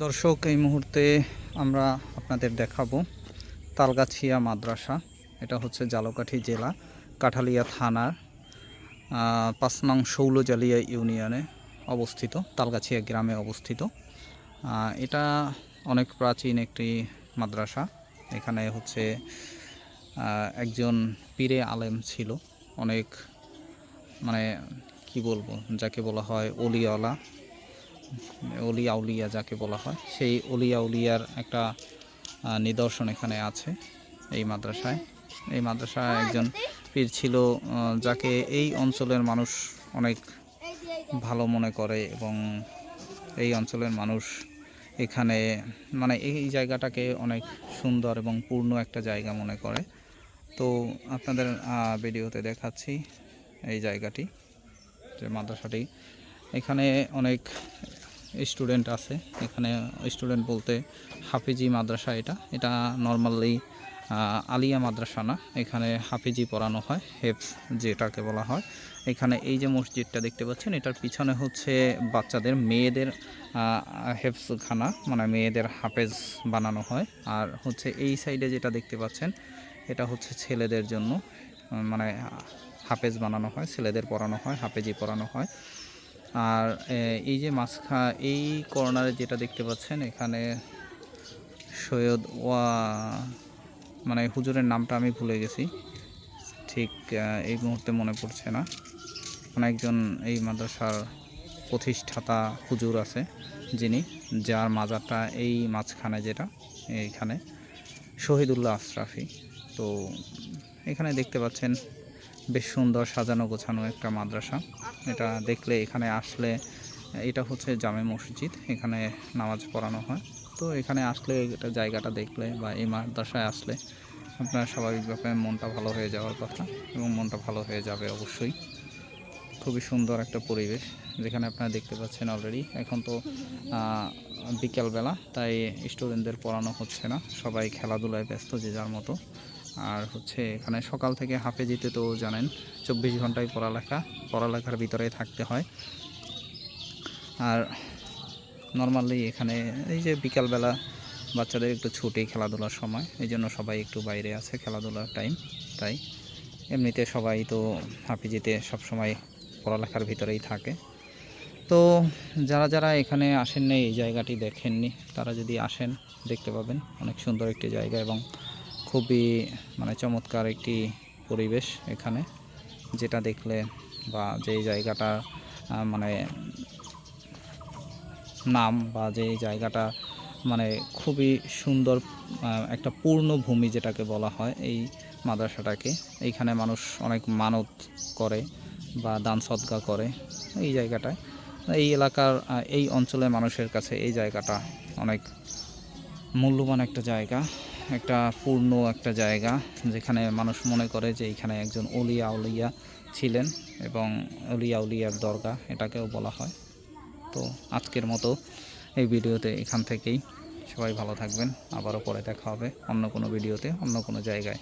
দর্শক, এই মুহূর্তে আমরা আপনাদের দেখাবো তালগাছিয়া মাদ্রাসা। এটা হচ্ছে জালকাঠি জেলা, কাঠালিয়া থানার পাঁচ নং শৌলজালিয়া ইউনিয়নে অবস্থিত, তালগাছিয়া গ্রামে অবস্থিত। এটা অনেক প্রাচীন একটি মাদ্রাসা। এখানে হচ্ছে একজন পীরে আলেম ছিল। অনেক মানে কি বলব, যাকে বলা হয় অলিওয়ালা। অলি আউলিয়া যাকে বলা হয়, সেই অলি আউলিয়ার একটা নিদর্শন এখানে আছে এই মাদ্রাসায়। এই মাদ্রাসায় একজন পীর ছিল যাকে এই অঞ্চলের মানুষ অনেক ভালো মনে করে এবং এই অঞ্চলের মানুষ এখানে মানে এই জায়গাটাকে অনেক সুন্দর এবং পূর্ণ একটা জায়গা মনে করে। তো আপনাদের ভিডিওতে দেখাচ্ছি এই জায়গাটি, যে মাদ্রাসাটি। এখানে অনেক স্টুডেন্ট আছে। এখানে স্টুডেন্ট বলতে হাফিজি মাদ্রাসা এটা। এটা নর্মালি আলিয়া মাদ্রাসা না। এখানে হাফিজি পড়ানো হয় হেফস যেটাকে বলা হয়। এখানে এই যে মসজিদটা দেখতে পাচ্ছেন, এটার পিছনে হচ্ছে বাচ্চাদের, মেয়েদের হেফসখানা মানে মেয়েদের হাফেজ বানানো হয়। আর হচ্ছে এই সাইডে যেটা দেখতে পাচ্ছেন, এটা হচ্ছে ছেলেদের জন্য মানে হাফেজ বানানো হয়, ছেলেদের পড়ানো হয়, হাফেজি পড়ানো হয়। আর এই যে মাঝখা, এই কর্নারে যেটা দেখতে পাচ্ছেন, এখানে সৈয়দ ওয়া মানে হুজুরের নামটা আমি ভুলে গেছি। ঠিক এই মুহূর্তে মনে পড়ছে না। মানে একজন এই মাদ্রাসার প্রতিষ্ঠাতা হুজুর আছে, যিনি, যার মাজারটা এই মাঝখানে যেটা এইখানে শহীদুল্লাহ আশরাফি। তো, এখানে দেখতে পাচ্ছেন বেশ সুন্দর সাজানো গোছানো একটা মাদ্রাসা। এটা দেখলে এখানে আসলে, এটা হচ্ছে জামে মসজিদ, এখানে নামাজ পড়ানো হয়। তো এখানে আসলে এটা জায়গাটা দেখলে বা এই মাদ্রাসায় আসলে আপনার স্বাভাবিকভাবে মনটা ভালো হয়ে যাওয়ার কথা এবং মনটা ভালো হয়ে যাবে অবশ্যই। খুবই সুন্দর একটা পরিবেশ যেখানে আপনারা দেখতে পাচ্ছেন অলরেডি এখন তো বিকেলবেলা, তাই স্টুডেন্টদের পড়ানো হচ্ছে না। সবাই খেলাধুলায় ব্যস্ত যে যার মতো। আর হচ্ছে এখানে সকাল থেকে হাফেজিতে তো জানেন, চব্বিশ ঘন্টায় পড়ালেখা, পড়ালেখার ভিতরে থাকতে হয়। আর নর্মালি এখানে এই যে বিকালবেলা বাচ্চাদের একটু ছুটি, খেলাধুলার সময়, এই জন্য সবাই একটু বাইরে আছে, খেলাধুলার টাইম তাই। এমনিতে সবাই তো হাফে হাফিজিতে সবসময় পড়ালেখার ভিতরেই থাকে। তো যারা যারা এখানে আসেননি, এই জায়গাটি দেখেননি, তারা যদি আসেন, দেখতে পাবেন অনেক সুন্দর একটি জায়গা এবং খুবই মানে চমৎকার একটি পরিবেশ এখানে, যেটা দেখলে বা যেই জায়গাটা মানে নাম বা যে জায়গাটা মানে খুবই সুন্দর একটা পূর্ণ ভূমি যেটাকে বলা হয় এই মাদ্রাসাটাকে। এইখানে মানুষ অনেক মানত করে বা দান সদকা করে এই জায়গাটায়। এই এলাকার এই অঞ্চলের মানুষের কাছে এই জায়গাটা অনেক মূল্যবান একটা জায়গা। একটা পূর্ণ একটা জায়গা যেখানে মানুষ মনে করে যে এখানে একজন অলিয়া উলিয়া ছিলেন এবং অলিয়া উলিয়ার দরগা এটাকেও বলা হয়। তো আজকের মতো এই ভিডিওতে এখান থেকেই। সবাই ভালো থাকবেন। আবারও পরে দেখা হবে অন্য কোনো ভিডিওতে, অন্য কোনো জায়গায়।